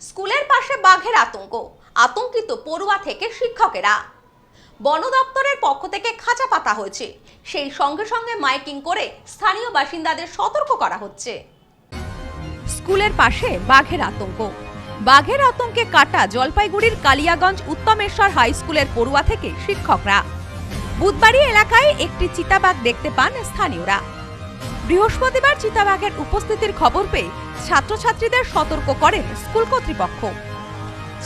স্কুলের পাশে বাঘের আতঙ্ক। আতঙ্কিত পড়ুয়া থেকে শিক্ষকেরা। বন দপ্তরের পক্ষ থেকে খাঁচা পাতা হয়েছে। সেই সঙ্গে সঙ্গে মাইকিং করে স্থানীয় বাসিন্দাদের সতর্ক করা হচ্ছে। স্কুলের পাশে বাঘের আতঙ্ক। বাঘের আতঙ্কে কাটা জলপাইগুড়ির কালিয়াগঞ্জ উত্তমেশ্বর হাই স্কুলের পড়ুয়া থেকে শিক্ষকরা। বুধবাড়ি এলাকায় একটি চিতাবাঘ দেখতে পান স্থানীয়রা। বৃহস্পতিবার চিতাবাঘের উপস্থিতির খবর পেয়ে ছাত্রছাত্রীদের সতর্ক করেন স্কুল কর্তৃপক্ষ।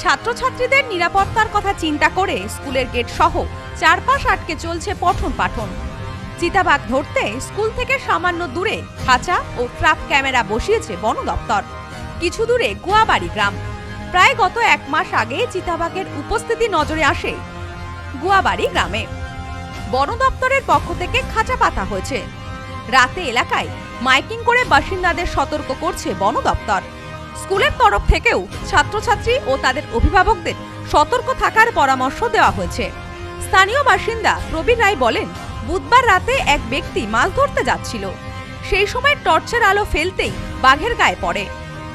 ছাত্রছাত্রীদের নিরাপত্তার কথা চিন্তা করে স্কুলের গেট সহ চারপাশ আটকে চলছে পঠন পাঠন। চিতাবাঘ ধরতে স্কুল থেকে সামান্য দূরে খাঁচা ও ট্রাপ ক্যামেরা বসিয়েছে বন দপ্তর। কিছু দূরে গুয়াবাড়ি গ্রাম। প্রায় গত এক মাস আগে চিতাবাঘের উপস্থিতি নজরে আসে গুয়াবাড়ি গ্রামে। বন দপ্তরের পক্ষ থেকে খাঁচা পাতা হয়েছে। রাতে এলাকায় মাইকিং করে বাসিন্দাদের সতর্ক করছে বন দপ্তর। স্কুলের তরফ থেকেও ছাত্রছাত্রী ও তাদের অভিভাবকদের সতর্ক থাকার পরামর্শ দেওয়া হয়েছে। স্থানীয় বাসিন্দা প্রবীর রায় বলেন, বুধবার রাতে এক ব্যক্তি মাছ ধরতে যাচ্ছিল। সেই সময় টর্চের আলো ফেলতেই বাঘের গায়ে পড়ে।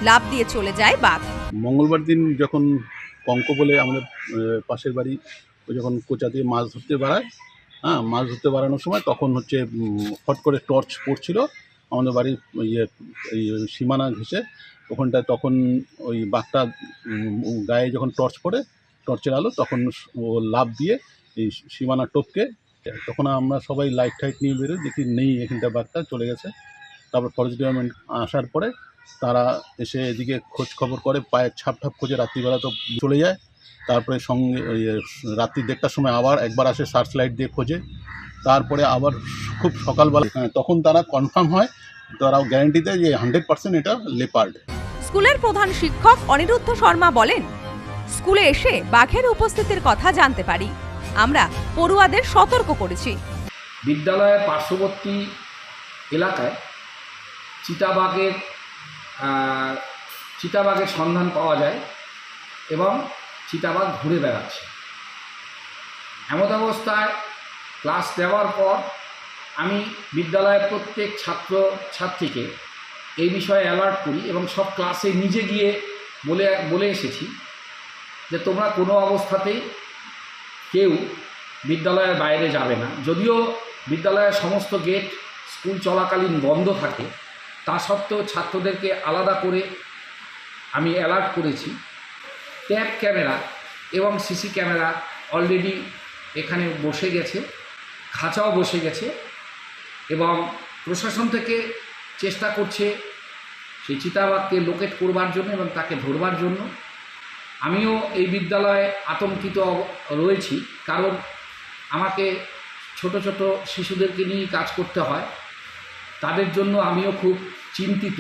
লাভ দিয়ে চলে যায় বাঘ। মঙ্গলবার দিন যখন কঙ্ক বলে আমাদের পাশের বাড়ি যখন কোচা দিয়ে মাছ ধরতে বেড়ায় হ্যাঁ মাছ ধরতে বাড়ানোর সময় তখন হচ্ছে ফট করে টর্চ পড়ছিল, আমাদের বাড়ির ইয়ে সীমানা ঘেসে ওখানটায় তখন ওই বাঘটা গায়ে যখন টর্চ পড়ে, টর্চের আলো, তখন ও লাভ দিয়ে এই সীমানা টপকে তখন আমরা সবাই লাইট টাইট নিয়ে বেরোই, দেখি নেই এখানটা বাঘটা, চলে গেছে। তারপর ফরেস্ট ডিপার্টমেন্ট আসার পরে তারা এসে এদিকে খোঁজ খবর করে, পায়ের ছাপ ঠাপ খোঁজে রাত্রিবেলা তো চলে যায়। তারপরে সঙ্গে ওই, রাত্রি দেড়টার সময় আবার একবার আসে সার্চ লাইট দিয়ে খোঁজে। তারপরে আবার খুব সকালবেলা হ্যাঁ, তখন তারা কনফার্ম হয় তারাও গ্যারেন্টি দেয় যে হান্ড্রেড পার্সেন্ট এটা লেপার্ড স্কুলের প্রধান শিক্ষক অনিরুদ্ধ শর্মা বলেন স্কুলে এসে বাঘের উপস্থিতির কথা জানতে পারি। আমরা পড়ুয়াদের সতর্ক করেছি। বিদ্যালয়ের পার্শ্ববর্তী এলাকায় চিতাবাঘের চিতাবাঘের সন্ধান পাওয়া যায় এবং চিতাবাঘ ঘুরে বেড়াচ্ছে। এমত অবস্থায় ক্লাস দেওয়ার পর আমি বিদ্যালয়ের প্রত্যেক ছাত্র ছাত্রীকে এই বিষয়ে অ্যালার্ট করি এবং সব ক্লাসে নিজে গিয়ে বলে বলে এসেছি যে তোমরা কোনো অবস্থাতেই কেউ বিদ্যালয়ের বাইরে যাবে না। যদিও বিদ্যালয়ের সমস্ত গেট স্কুল চলাকালীন বন্ধ থাকে, তা সত্ত্বেও ছাত্রদেরকে আলাদা করে আমি অ্যালার্ট করেছি। ট্যাব ক্যামেরা এবং সিসি ক্যামেরা অলরেডি এখানে বসে গেছে, খাঁচাও বসে গেছে এবং প্রশাসন থেকে চেষ্টা করছে সেই চিতাবাঘকে লোকেট করবার জন্য এবং তাকে ধরবার জন্য। আমিও এই বিদ্যালয়ে আতঙ্কিত রয়েছি কারণ আমাকে ছোট ছোট শিশুদেরকে নিয়ে কাজ করতে হয়। তাদের জন্য আমিও খুব চিন্তিত।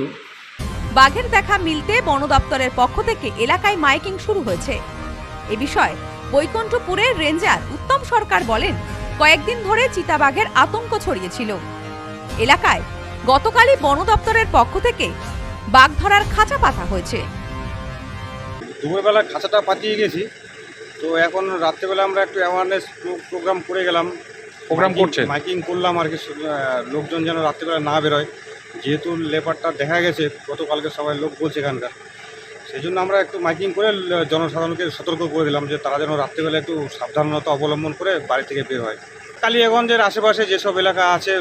বাঘের দেখা মিলতে বন দপ্তরের পক্ষ থেকে এলাকায় মাইকিং শুরু হয়েছে। এ বিষয়ে বৈকুণ্ঠপুরের রেঞ্জার উত্তম সরকার বলেন কয়েকদিন ধরে চিতাবাঘের আতঙ্ক ছড়িয়েছিল। এলাকায় গতকালই বন দপ্তরের পক্ষ থেকে বাঘ ধরার খাঁচা পাতা হয়েছে। দুপুরবেলা খাঁচাটা পাতিয়ে গেছি। তো এখন রাত্রেবেলা আমরা একটু অ্যাওয়ারনেস প্রোগ্রাম করে গেলাম। প্রোগ্রাম করছে মাইকিং করলাম আর কি লোকজন যেন রাত্রেবেলা না বেরোয়। যেহেতু লেবারটা দেখা গেছে গতকালকে সবাই লোক বলছে এখানকার। সেই জন্য আমরা একটু মাইকিং করে জনসাধারণকে সতর্ক করে দিলাম যে তারা যেন রাত্রেবেলা একটু সাবধানতা অবলম্বন করে বাড়ি থেকে বের হয়। কালিয়াগঞ্জের আশেপাশে যেসব এলাকা আছে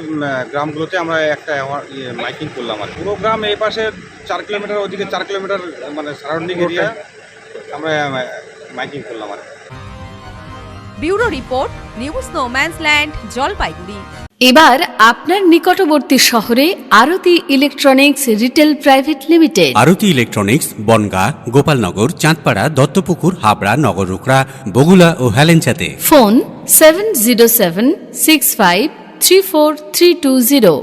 গ্রামগুলোতে আমরা একটা ইয়ে, মাইকিং করলাম আর পুরো গ্রাম এই পাশে চার কিলোমিটার ওদিকে চার কিলোমিটার মানে সারাউন্ডিং এরিয়া আমরা মাইকিং করলাম আর। Bureau report news no man's land Jalpaiguri. এবার আপনার নিকটবর্তী শহরে Aarti electronics retail private limited. Aarti electronics Bongaon Gopalnagar Chandpara Duttapukur Habra Nagarukhra Bagula ও হেলেঞ্চাতে। Phone seven zero seven six five three four three two zero.